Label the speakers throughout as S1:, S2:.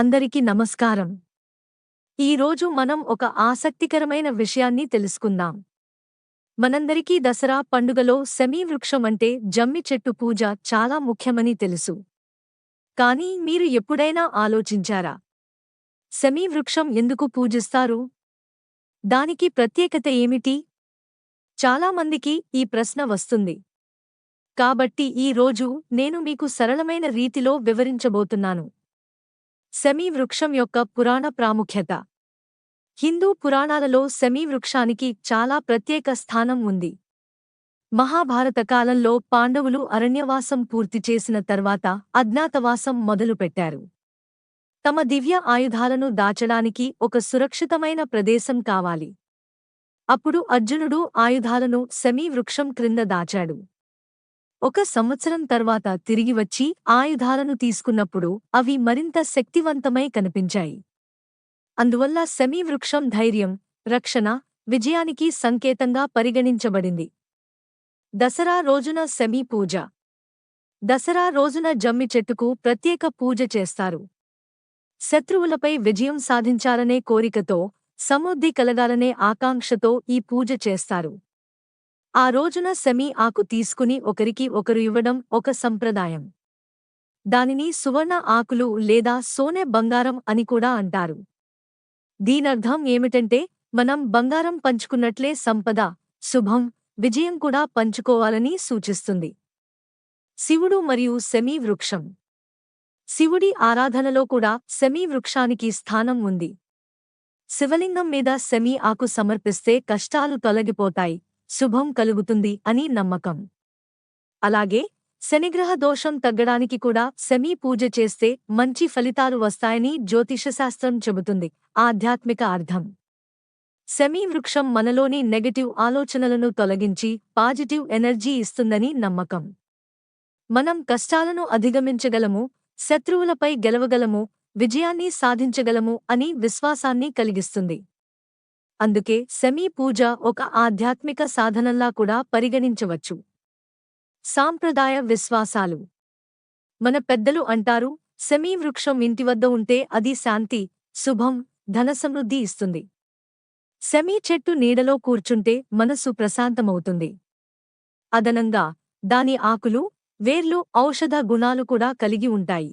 S1: అందరికీ నమస్కారం ఈరోజు మనం ఒక ఆసక్తికరమైన విషయాన్ని తెలుసుకుందాం మనందరికీ దసరా పండుగలో వృక్షం అంటే జమ్మి చెట్టు పూజ చాలా ముఖ్యమని తెలుసు కానీ మీరు ఎప్పుడైనా ఆలోచించారా సెమీవృక్షం ఎందుకు పూజిస్తారు దానికి ప్రత్యేకత ఏమిటి చాలామందికి ఈ ప్రశ్న వస్తుంది కాబట్టి ఈ రోజు నేను మీకు సరళమైన రీతిలో వివరించబోతున్నాను సెమీ వృక్షం యొక్క పురాణ ప్రాముఖ్యత హిందూ పురాణాలలో సెమీ వృక్షానికి చాలా ప్రత్యేక స్థానం ఉంది మహాభారత కాలంలో పాండవులు అరణ్యవాసం పూర్తి చేసిన తర్వాత అజ్ఞాతవాసం మొదలుపెట్టారు తమ దివ్య ఆయుధాలను దాచడానికి ఒక సురక్షితమైన ప్రదేశం కావాలి అప్పుడు అర్జునుడు ఆయుధాలను సెమీవృక్షం వృక్షం క్రింద దాచాడు ఒక సంవత్సరం తర్వాత తిరిగి వచ్చి ఆయుధాలను తీసుకున్నప్పుడు అవి మరింత శక్తివంతమై కనిపించాయి అందువల్ల సెమీ వృక్షం ధైర్యం రక్షణ విజయానికి సంకేతంగా పరిగణించబడింది దసరా రోజున సెమీ పూజ దసరా రోజున జమ్మి చెట్టుకు ప్రత్యేక పూజ చేస్తారు శత్రువులపై విజయం సాధించాలనే కోరికతో సమృద్ధి కలగాలనే ఆకాంక్షతో ఈ పూజ చేస్తారు ఆ రోజున సెమీ ఆకు తీసుకుని ఒకరికి ఒకరు ఇవ్వడం ఒక సంప్రదాయం దానిని సువర్ణ ఆకులు లేదా సోనె బంగారం అని కూడా అంటారు దీనర్థం ఏమిటంటే మనం బంగారం పంచుకున్నట్లే సంపద శుభం విజయం కూడా పంచుకోవాలని సూచిస్తుంది శివుడు మరియు సెమీ వృక్షం శివుడి ఆరాధనలో కూడా సెమీ వృక్షానికి స్థానం ఉంది శివలింగం మీద సెమీ ఆకు సమర్పిస్తే కష్టాలు తొలగిపోతాయి శుభం కలుగుతుంది అని నమ్మకం అలాగే శనిగ్రహ దోషం తగ్గడానికి కూడా శమీ పూజ చేస్తే మంచి ఫలితాలు వస్తాయని జ్యోతిషశాస్త్రం చెబుతుంది ఆధ్యాత్మిక అర్థం శమీ వృక్షం మనలోని నెగటివ్ ఆలోచనలను తొలగించి పాజిటివ్ ఎనర్జీ ఇస్తుందని నమ్మకం మనం కష్టాలను అధిగమించగలము శత్రువులపై గెలవగలము విజయాన్ని సాధించగలము అని విశ్వాసాన్ని కలిగిస్తుంది అందుకే సెమీ పూజ ఒక ఆధ్యాత్మిక సాధనల్లా కూడా పరిగణించవచ్చు సాంప్రదాయ విశ్వాసాలు మన పెద్దలు అంటారు సెమీ వృక్షం ఇంటి వద్ద ఉంటే అది శాంతి శుభం ధనసమృద్ధి ఇస్తుంది సెమీ చెట్టు నీడలో కూర్చుంటే మనసు ప్రశాంతమవుతుంది అదనంగా దాని ఆకులు వేర్లు ఔషధ గుణాలు కూడా కలిగి ఉంటాయి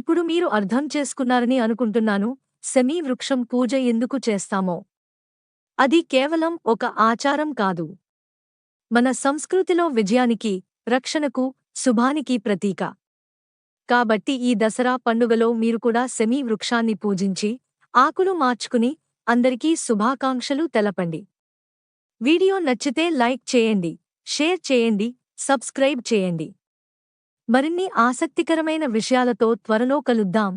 S1: ఇప్పుడు మీరు అర్థం చేసుకున్నారని అనుకుంటున్నాను శమీవృక్షం పూజ ఎందుకు చేస్తామో అది కేవలం ఒక ఆచారం కాదు మన సంస్కృతిలో విజయానికి రక్షణకు శుభానికి ప్రతీక కాబట్టి ఈ దసరా పండుగలో మీరు కూడా శమీ వృక్షాన్ని పూజించి ఆకులు మార్చుకుని అందరికీ శుభాకాంక్షలు తెలపండి వీడియో నచ్చితే లైక్ చేయండి షేర్ చేయండి సబ్స్క్రైబ్ చేయండి మరిన్ని ఆసక్తికరమైన విషయాలతో త్వరలో కలుద్దాం